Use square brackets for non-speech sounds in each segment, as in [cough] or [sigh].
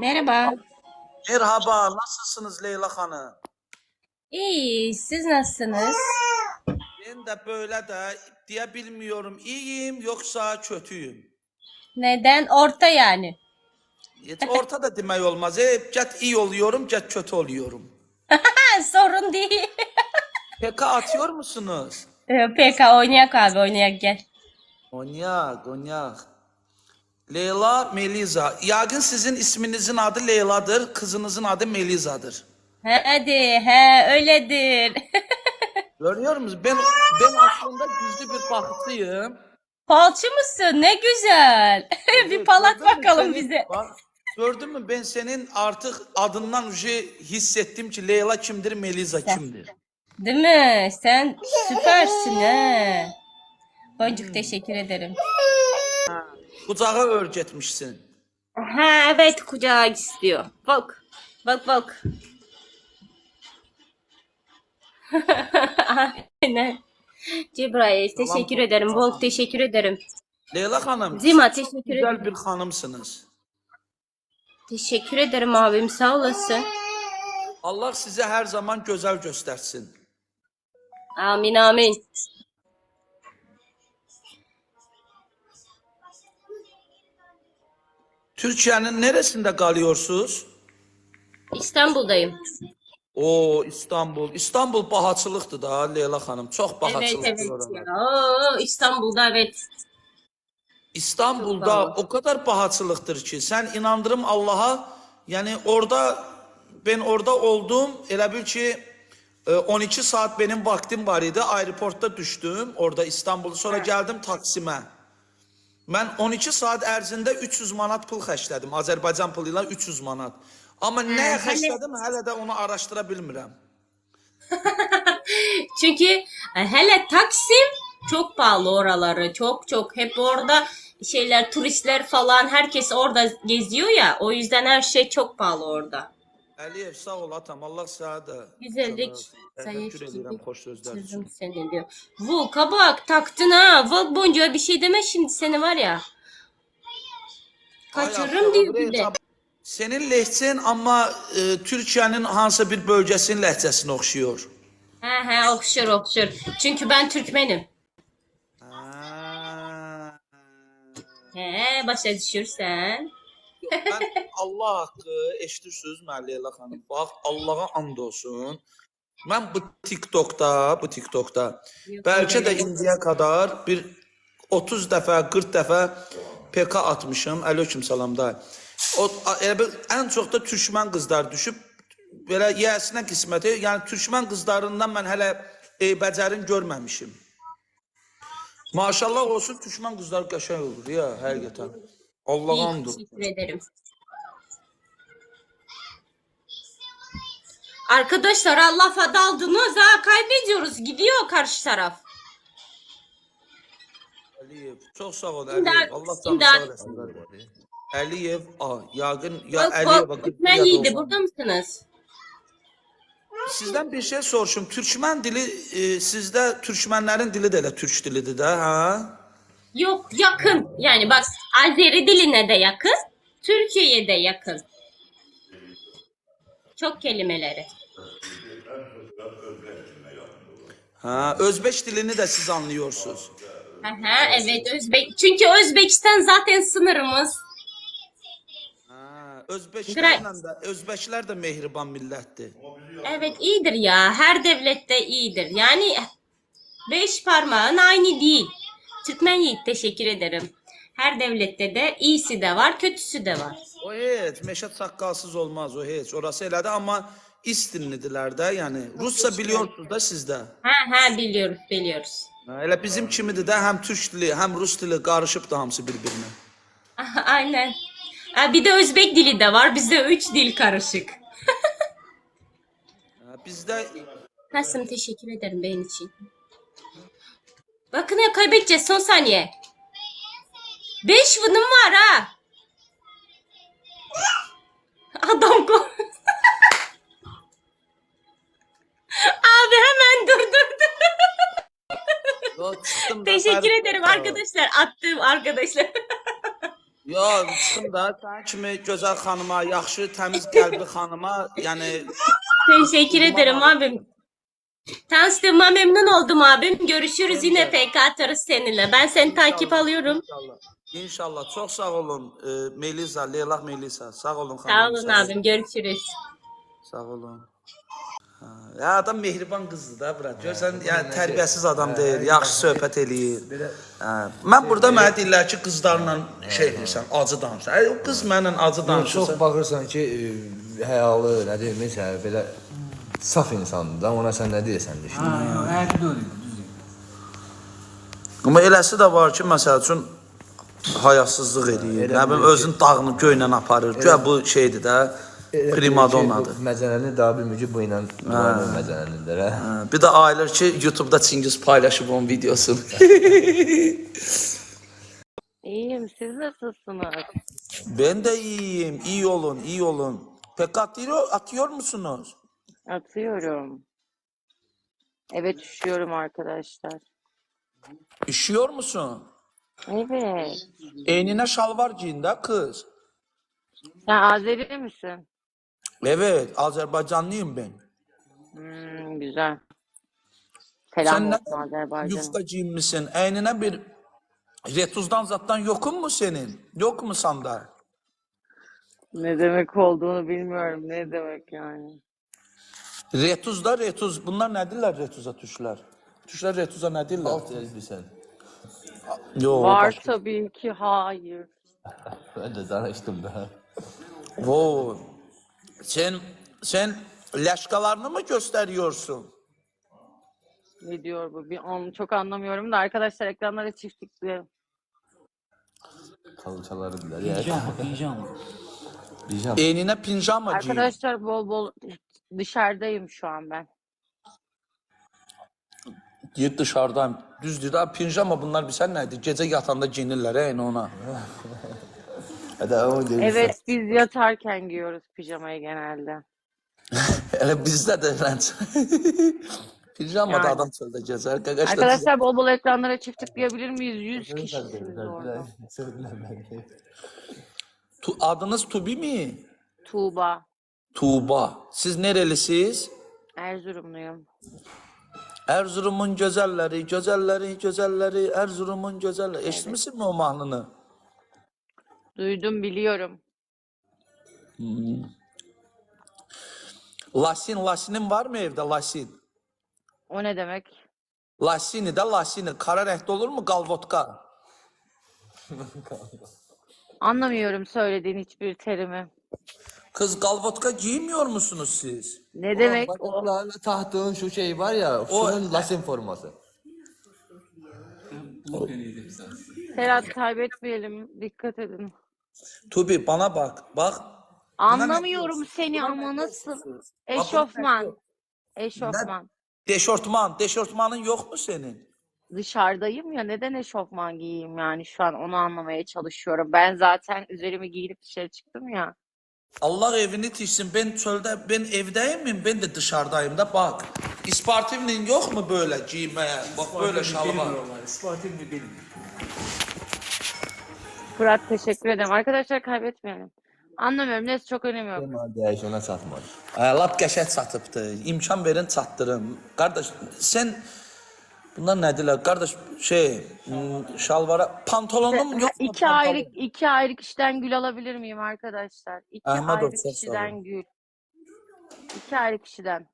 Merhaba. Merhaba, nasılsınız Leyla Hanım? İyi, siz nasılsınız? Ben de böyle de diye bilmiyorum iyiyim yoksa kötüyüm. Neden? Orta yani. Hiç ortada demek olmaz. Hep get iyi oluyorum, get kötü oluyorum. [laughs] Sorun değil. Peka atıyor musunuz? Ee, Peki oynayak abi oynayak gel. Onyak, onyak. Leyla Meliza. Yagın sizin isminizin adı Leyla'dır, kızınızın adı Meliza'dır. Hadi he öyledir. [laughs] Görüyor musunuz? Ben ben aslında gizli bir bakıcıyım. Falçı mısın? Ne güzel. [laughs] bir palat gördün mü bakalım senin- bize. Bak, gördün mü ben senin artık adından önce hissettim ki Leyla kimdir, Meliza kimdir. Değil mi? Sen süpersin he. Boncuk teşekkür ederim. [laughs] Kucağa örgetmişsin. Ha evet kucak istiyor. Bak. Bak bak. [laughs] Aynen. Cebrail teşekkür ederim. Volk teşekkür ederim. Leyla Hanım, Zima teşekkür ederim. güzel bir hanımsınız. Teşekkür ederim abim sağ olasın. Allah size her zaman güzel göstersin. Amin amin. Türkiye'nin neresinde kalıyorsunuz? İstanbul'dayım. O İstanbul. İstanbul bahatçılıktı da Leyla Hanım. Çok Evet bahatçılıktır evet. ya. Oo, İstanbul'da evet. İstanbul'da o kadar bahatçılıktır ki sen inandırım Allah'a yani orada ben orada oldum elə bil ki e, 12 saat benim vaktim var idi. Aeroportda düşdüm orada İstanbulda sonra geldim Taksim'e. Mən 12 saat ərzində 300 manat pul xərclədim. Azərbaycan pulu ilə 300 manat. Amma nəyə hələ- xərclədim hələ də onu araşdıra bilmirəm. [laughs] Çünkü e, hele Taksim çok pahalı oraları. Çok çok. Hep orada şeyler turistler falan herkes orada geziyor ya. O yüzden her şey çok pahalı orada. Əliyev sağ ol atam. Allah sənə də Güzellik, Təşəkkür edirəm xoş sözlər üçün. Senin diyor. Vul kabak taktın ha. Vul boncuğa bir şey deme şimdi seni var ya. Kaçırırım diyor bir de. Senin lehçen amma e, Türkiyənin hansısa bir bölgəsinin ləhcəsinə oxşuyur. He he okşur okşur. Çünkü ben Türkmenim. He başa düşürsen. Mən Allah haqqı eşidirsiniz mən Leyla xanım. Bax Allah'a and olsun. Mən bu TikTokda, bu TikTokda bəlkə də indiyə qədər bir 30 dəfə, 40 dəfə PK atmışım. Aleyküm salam da. O elə bir ən çox da türkmən qızlar düşüb belə yəsinə qisməti, yəni türkmən qızlarından mən hələ e, bəcərin görməmişim. Maşallah olsun türkmən qızlar qəşəng olur ya, həqiqətən. Allah'a İyi and olsun. teşekkür ederim. Arkadaşlar Allah fadaldınız ha kaybediyoruz gidiyor karşı taraf. Əliyev, çox sağ ol İmdad, Əliyev. Allah canı imdad. sağ eləsin. qardaş. Əliyev, a, yaqın ya Bak Əliyev bak. Türkmen yiğidi burada mısınız? Sizdən bir şey soruşum. Türkmən dili e, sizdə türkmənlərin dili də elə türk dilidir də, ha? Yok yakın yani bak Azeri diline de yakın Türkiye'ye de yakın. Çok kelimeleri. Ha, Özbek dilini də siz anlıyorsunuz. Aha, evet Özbek. Çünkü Özbekistan zaten sınırımız. Ha, də Özbəklər də mehriban millətdir. Evet iyidir ya. Her devlette iyidir. Yani beş parmağın aynı değil. Türkmen Yiğit teşekkür ederim. Her devlette de iyisi de var, kötüsü de var. O heç meşət saqqalsız olmaz o heç. Orası elədir amma is dilinidirlər də, yəni Rusça biliyorsunuz da sizdə. Ha ha biliyoruz biliyoruz. Elə bizim kimidir də, həm türk dili, həm rus dili qarışıb da hamısı bir-birinə. [laughs] Aynen. Ha, bir de Özbek dili de var. Bizde üç dil karışık. Bizdə Kasım teşekkür ederim benim için. Bakın ya kaybedeceğiz son saniye. Beş vınım var ha. Adam ko. [laughs] Abi hemen durdurdu. Yo, çıxdım [laughs] da teşekkür ederim arkadaşlar. Attığım arkadaşlar. [laughs] Yo, çıxın da sən kimi gözəl xanıma, yaxşı, təmiz qəlbli xanıma, yəni Teşekkür ederim abim. Tanıştığıma memnun oldum abim. Görüşürüz yine PK atarız seninle. Ben seni takip alıyorum. İnşallah. İnşallah. Çox sağ olun e, Melisa, Leylaq Melisa. Sağ olun. Sağ olun abim. Görüşürüz. Sağ olun. Ha, ya adam mehriban qızdır da bura. Görsən, yəni tərbiyəsiz adam deyil, yaxşı söhbət eləyir. Mən burada mənə deyirlər ki, qızlarla şey edirsən, acı danışırsan. Ay, o qız mənlə acı Çox danışırsa. baxırsan ki, e, həyalı, nə deyirsə, belə saf insandır da, ona sən nə deyirsən də işte. Həyatı da öyle, düzdür. Amma eləsi də var ki, məsəl üçün hayasızlıq eləyir. Elə Nə bilim özünü dağını göylə aparır. Güya bu şeydir də. Primadonnadır. Məcələni daha bilmir ki, bu ilə məcələnində. hə? Ha, Bir də ayılır ki, YouTube-da Çingiz paylaşıb onun videosunu. [laughs] İyiyim, siz nasılsınız? ben de iyiyim. İyi olun, iyi olun. Pek atıyor, atıyor musunuz? Atıyorum. Evet, üşüyorum arkadaşlar. Üşüyor musun? Evet. Eynine şalvar giyin de kız. Sen Azeri misin? Evet, Azerbaycanlıyım ben. Hmm, güzel. Selam Sen olsun ne Azerbaycan'a. yufka giyinmişsin. Eynine bir retuzdan zattan yokun mu senin? Yok mu sanda? Ne demek olduğunu bilmiyorum. Ne demek yani? Retuz da retuz. Bunlar nedirler retuza tuşlar? Tuşlar retuza nedirler? Alt elbisen. Yo, Var başka- tabii ki, hayır. [laughs] Ben de danışdım da. Wow. Sen sen leşkalarını mı gösteriyorsun? Ne diyor bu? Bir an, çok anlamıyorum da arkadaşlar ekranlara çift tıklayalım. Kalçaları. Yəni, Pijama, pijama. pijam. Eynine pinjama giyin. Arkadaşlar bol bol dışarıdayım şu an ben. Deyir dışarıdayım. Düzdür da pinjama bunlar bilsən nədir? Gecə yatanda giyinirlər eyni ona. Hədə o deyirsən. Evet, biz yatarken giyiyoruz pijamayı genelde. [laughs] Elə bizdə də eləncə. [laughs] Pinjama da Yani. adam çöldə gəzər. Qaqaşda Arkadaşlar bol bol ekranlara çift tıklayabilir miyiz? 100 kişisiniz orada. [laughs] tu, adınız Tubi mi? Tuğba. Tuğba. Siz nerelisiz? Erzurumluyum. Erzurum'un güzelleri, güzelleri, güzelleri, Erzurum'un güzelleri. Eşitmişsin mi o mahnını? Duydum biliyorum. Lasin, Lasin'in var mı evde Lasin? O ne demek? Lasini de Lasini. Kara renkli olur mu galvotka? Anlamıyorum söylediğin hiçbir terimi. Kız galvotka giymiyor musunuz siz? Ne demek o? Bacaklarla tahtığın şu şey var ya, şunun lasin forması. Serhat kaybetmeyelim. Dikkat edin. Tubi bana bak. Bak. Anlamıyorum seni ama nasıl? Eşofman. Eşofman. Deşortman. Deşortmanın yok mu senin? Dışarıdayım ya neden eşofman giyeyim yani şu an onu anlamaya çalışıyorum. Ben zaten üzerimi giyinip dışarı çıktım ya. Allah evini tişsin. Ben çölde, ben evdeyim mi? Ben de dışarıdayım da bak. İspartivnin yok mu böyle giymeye? Bak böyle şalvar. Sportif mi benim? Fırat teşekkür ederim. Arkadaşlar kaybetmeyelim. Anlamıyorum. Neyse çok önemi yok. Ona dəyiş, ona çatmaz. Ay, lap qəşəng çatıbdı. İmkan verin çatdırım. Qardaş, sən bunlar nədirlər? Qardaş, şey, hmm, şalvara pantolonum yok mu? İki ayrı iki ayrı kişiden gül alabilir miyim arkadaşlar? İki Ahmet sağ kişiden olun. gül. İki ayrı kişiden.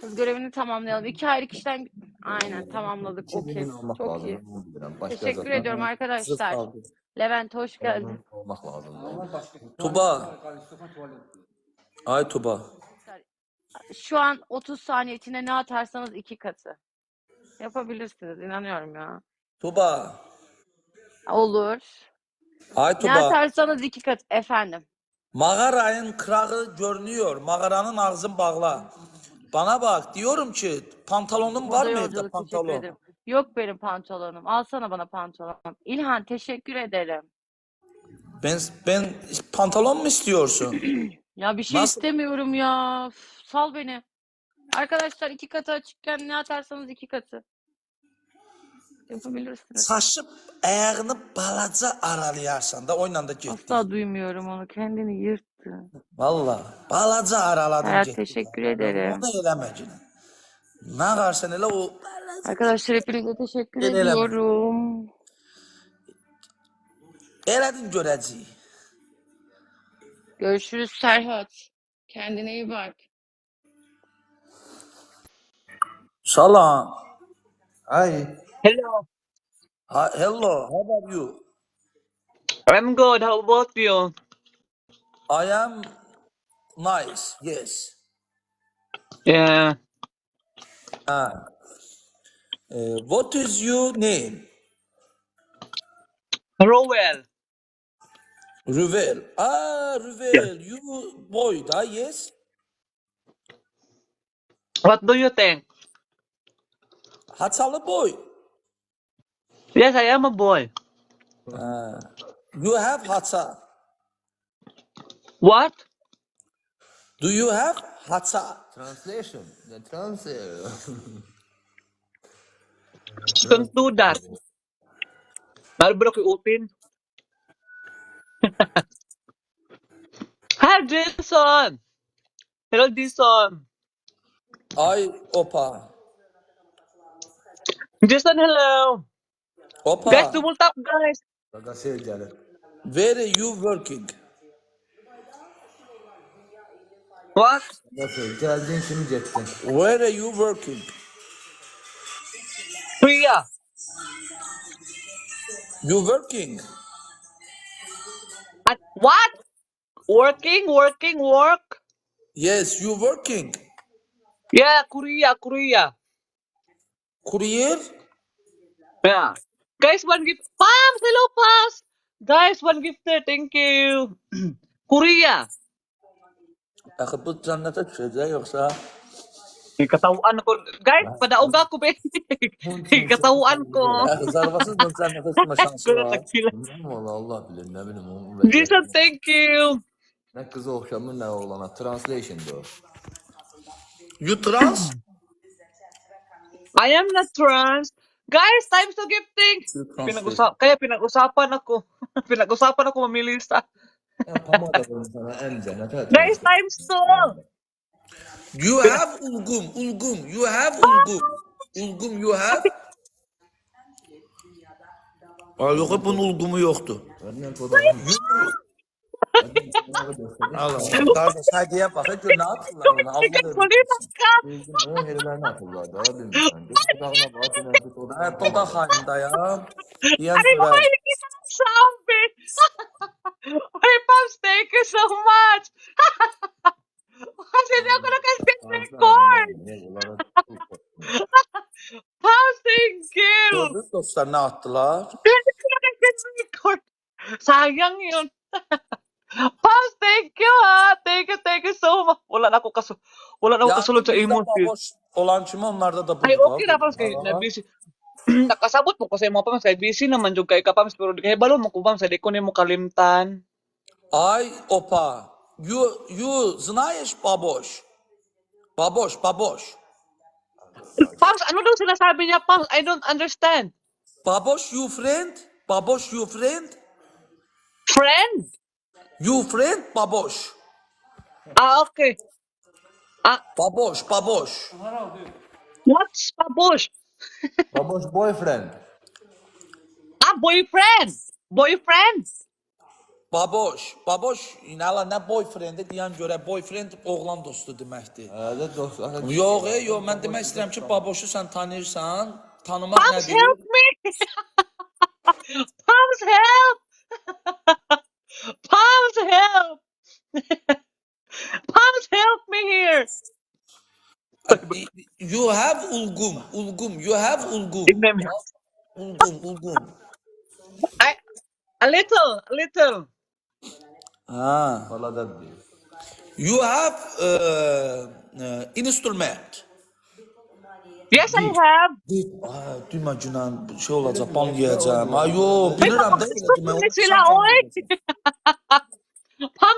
Kız görevini tamamlayalım. İki ayrı kişiden aynen tamamladık. Okey. Çok iyi. Teşekkür zaten ediyorum arkadaşlar. Levent hoş geldin. Olmaq lazım. Tuba. Ay Tuba. Şu an 30 saniye içinde ne atarsanız iki katı. Yapabilirsiniz inanıyorum ya. Tuba. Olur. Ay Ne Tuba. atarsanız iki kat efendim. Mağarayın kırağı görünüyor. Mağaranın ağzını bağla. Bana bak diyorum ki pantolonun var Burada mı evde teşekkür pantolon? ederim. Yok benim pantolonum. Alsana bana pantolon. İlhan teşekkür ederim. Ben ben pantolon mu istiyorsun? [clears throat] Ya bir şey Nasıl? istemiyorum ya. Üf, sal beni. Arkadaşlar iki katı açıkken ne atarsanız iki katı. Yapabilirsiniz. Çaşıb ayağını balaca aralayarsan da oyla da getdi. Asla duymuyorum onu. Kendini yırttı. Valla balaca araladın Hayat getdi. teşekkür ederim. Onu da eləmə günə. Nə qarsan elə o Arkadaşlar hepinize teşekkür Gene ediyorum. elədin görəcəyik. Görüşürüz Serhat. Kendine iyi bak. Salam. Hi. Hello. Ha, hello, how about you? I'm good. How about you? I am nice. Yes. Yeah. Ah. Uh, what is your name? Rowell. Ruvel. Ah, Ruvel. You boy da yes? What do you think? Haçalı boy. Yes, I am a boy. Ah. You have haça. What? Do you have haça? Translation. The translate. Don't do that. Baru ko open. Hi, Jason. Hello, Jason. Ay opa. Jason, hello. Opa. Guys, tumult up, guys. Qaqa şey gəlir. Where are you working? What? Qaqa şey, gəldin kimi getdin. Where are you working? Priya. You working? At what? Working, working, work. Yes, you working. Yeah, Korea, Korea. Courier? Yeah. Guys, one gift. Pams, hello, Pams. Guys, one gift. Thank you. Korea. Bu cənnətə düşəcək yoxsa? Eh, Katauan ko. Guys, padaog ako, be. Katauan ko. Var. valla Allah bilir ne bileyim onu. Jason, thank you. Ne kızı oxşamır ne oğlana. Translation o. You trans? I am not trans. Guys, time to gifting. You translate. Pinag-usap, kaya pinag-usapan ako. [laughs] pinag-usapan ako sana en cennete. Guys, times two. You have ulgum, ulgum. You have ulgum. Ulgum you have? Ay yox, bunun ulgumu yoxdur. Kardeş hadi yap bak. Hadi ne yaptılar ona? Bizim o herifler ne yaptılar da abi? Dudağına bakın artık o ya. Ay hayır ki Pops, thank you so much. Kasi di ako nakasin-record. Pops, thank you. Gördün dostlar ne attılar? Sayang yun. kaso. Wala na ako kasulod sa bizdə imo. baboş olan kimi onlarda da bu. Ay, okay na, Pops. Kaya na busy. [clears throat] Nakasabot mo ko sa mga Pops. Kaya busy naman yung kay ka, Pops. Pero kaya balo mo ko, Pops. Hindi ko nimo kalimtan. Ay opa. You you знаешь baboş? Baboş, baboş. Pops, ano daw sinasabi niya, Pops? I don't understand. Baboş you friend? Baboş you friend? Friend? You friend baboş. Ah, okay. Ah, Baboş, baboş. what's babosh? Baboş boyfriend. Ah, boyfriend. Boyfriend. Baboş, baboş. İnala nə boyfriend deyən görə boyfriend oğlan dostu deməkdir. Hadi dost. Yox, e, yox, mən demək istəyirəm ki, baboşu sən tanıyırsan, tanımaq Pops, nədir? help me. [laughs] Pops, help. [laughs] Pops, help. [laughs] Pops, help me here. You have ulgum, ulgum. You have ulgum. Dinlemiyor. Ulgum, ulgum. I, a little, a little. Ah, Bana. You have uh, uh, instrument. Yes, I have. Dil. Aa, duyma Cunan şey olacak, bal yiyeceğim. Ha yo May bilirim değil mi? Duyma, bakıştın unutmuşum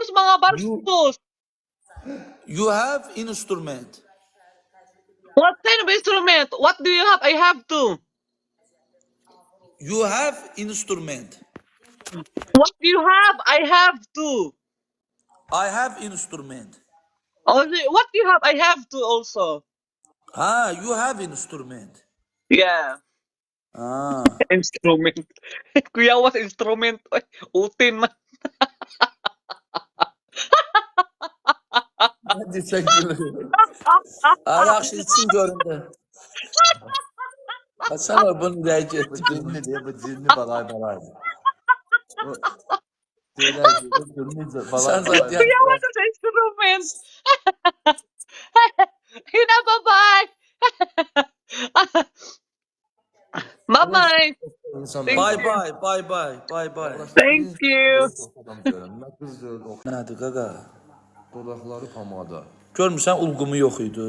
mesela mga you have instrument. What kind of instrument? What do you have? I have to. you have instrument. What do you have? I have to. I have instrument. Also, what do you have? I have to also. Ah, you have instrument. Yeah. Ah. Instrument. [laughs] Kuya was instrument. Utin man. [laughs] Hadi çəkil. Ha, yaxşı için göründü. Baksana bunu rəy Bu getdi. cinni deyə, bu cinni balay balaydı. O Deyirlər ki, bu balay Sen balaydı. zaten was an instrument. Hina, bye-bye. Bye-bye. İnsanlar- Bye bye, bye bye, bye bye. Thank you. Qız görür, o Nədir qaqa? Dodaqları pamada. Görmürsən ulqumu yox idi.